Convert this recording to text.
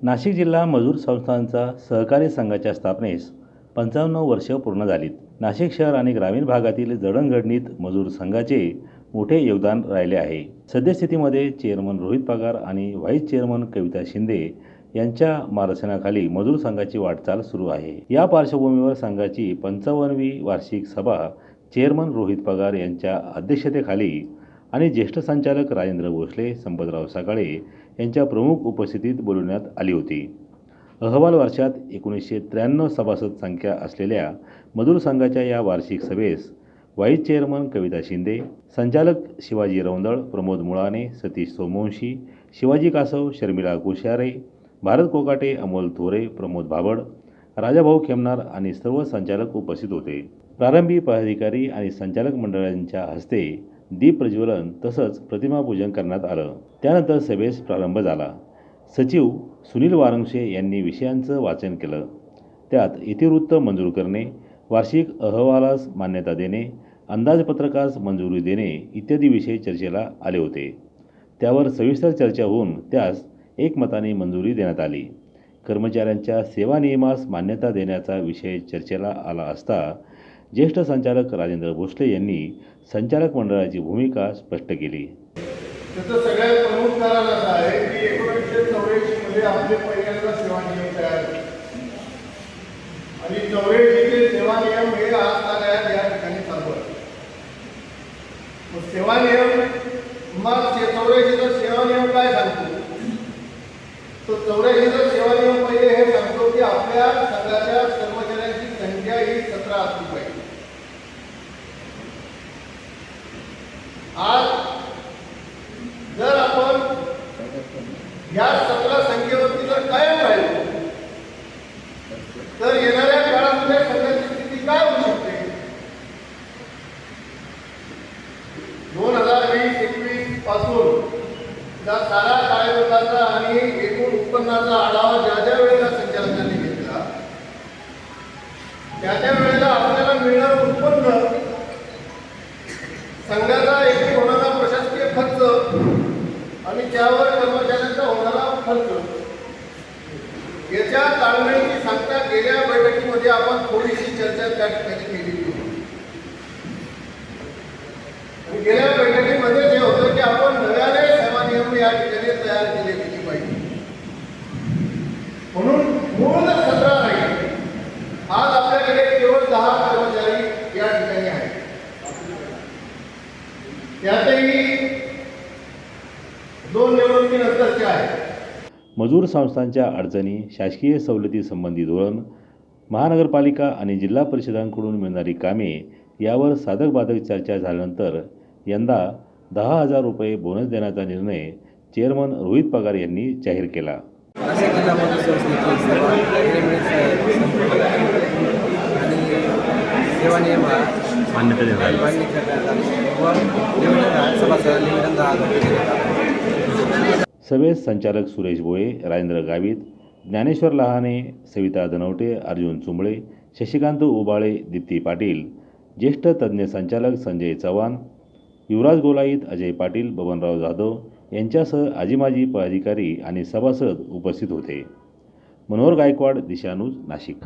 नाशिक जिल्हा मजूर संस्थांचा सहकारी संघाच्या स्थापनेस पंचावन्न वर्ष पूर्ण झालीत. नाशिक शहर आणि ग्रामीण भागातील जडणघडणीत मजूर संघाचे मोठे योगदान राहिले आहे. सद्यस्थितीमध्ये चेअरमन रोहित पगार आणि व्हाईस चेअरमन कविता शिंदे यांच्या मार्गदर्शनाखाली मजूर संघाची वाटचाल सुरू आहे. या पार्श्वभूमीवर संघाची पंचावन्नवी वार्षिक सभा चेअरमन रोहित पगार यांच्या अध्यक्षतेखाली आणि ज्येष्ठ संचालक राजेंद्र भोसले संपतराव सकाळे यांच्या प्रमुख उपस्थितीत बोलवण्यात आली होती. अहवाल वर्षात एकोणीसशे त्र्याण्णव सभासद संख्या असलेल्या मजूर संघाच्या या वार्षिक सभेस व्हाईस चेअरमन कविता शिंदे संचालक शिवाजी रौंदळ प्रमोद मुळाने सतीश सोमवंशी शिवाजी कासव शर्मिला कुशारे भारत कोकाटे अमोल थोरे प्रमोद भाबड राजाभाऊ खेमनार आणि सर्व संचालक उपस्थित होते. प्रारंभी पदाधिकारी आणि संचालक मंडळांच्या हस्ते दीप प्रज्वलन तसंच प्रतिमापूजन करण्यात आलं. त्यानंतर सभेस प्रारंभ झाला. सचिव सुनील वारंगशे यांनी विषयांचं वाचन केलं. त्यात इतिवृत्त मंजूर करणे वार्षिक अहवालास मान्यता देणे अंदाजपत्रकास मंजुरी देणे इत्यादी विषय चर्चेला आले होते. त्यावर सविस्तर चर्चा होऊन त्यास एकमताने मंजुरी देण्यात आली. कर्मचाऱ्यांच्या सेवा नियमास मान्यता देण्याचा विषय चर्चेला आला असता ज्येष्ठ संचालक राजेंद्र भोसले यांनी संचालक मंडळाची भूमिका स्पष्ट केली. त्याचं सगळ्यात प्रमुख कारण असं आहे की एकोणीसशे चौऱ्याऐंशी आपले पहिल्यांदा सेवा नियम तयार आणि चौऱ्याऐंशीचे सेवा नियम हे आज तागायत या ठिकाणी चालू आहे. मग सेवा नियम मग चौऱ्याऐंशीचा सेवा नियम काय सांगतो? तो चौऱ्याऐंशीचा सेवा नियम पहिले हे सांगतो की आपल्या संघाच्या कर्मचाऱ्यांची संख्या ही सतरा असली पाहिजे आज जर आपण या सतरा संख्येवरती जर कायम राहिलो तर येणाऱ्या काळामध्ये संघाची स्थिती काय होऊ शकते? दोन हजार वीस एकवीसपासून त्या सारा कार्यरताचा आणि एकूण उत्पन्नाचा आढावा ज्या ज्या वेळेला संचालकांनी घेतला त्या त्या वेळेला आपल्याला मिळणारं उत्पन्न संघाचा एकूण होणारा प्रशासकीय खर्च आणि त्यावर कर्मचाऱ्यांचा होणारा खर्च. याच्या ताळमेळीची सांगता गेल्या बैठकीमध्ये आपण थोडीशी चर्चा त्या ठिकाणी केली. होती आणि गेल्या बैठकीमध्ये जे होतं की आपण नव्याने सेवा नियम या ठिकाणी तयार केले गेली पाहिजे म्हणून मूळ जर सतरा नाही आज आपल्याकडे केवळ दहा कर्मचारी या ठिकाणी आहेत त्यातही दोन निवडणुकीनंतरचे आहेत मजूर संस्थांच्या अडचणी शासकीय सवलती संबंधी धोरण महानगरपालिका आणि जिल्हा परिषदांकडून मिळणारी कामे यावर साधक बाधक चर्चा झाल्यानंतर यंदा दहा हजार रुपये बोनस देण्याचा निर्णय चेअरमन रोहित पगार यांनी जाहीर केला. मान्यता देण्यात आला. व सभासद सभेत संचालक सुरेश भोये राजेंद्र गावित ज्ञानेश्वर लहाने सविता धनवटे अर्जुन चुंबळे शशिकांत उबाळे दीप्ती पाटील ज्येष्ठ तज्ज्ञ संचालक संजय चव्हाण युवराज गोलाईत अजय पाटील बबनराव जाधव यांच्यासह आजीमाजी पदाधिकारी आणि सभासद उपस्थित होते. मनोहर गायकवाड दिशानूज नाशिक.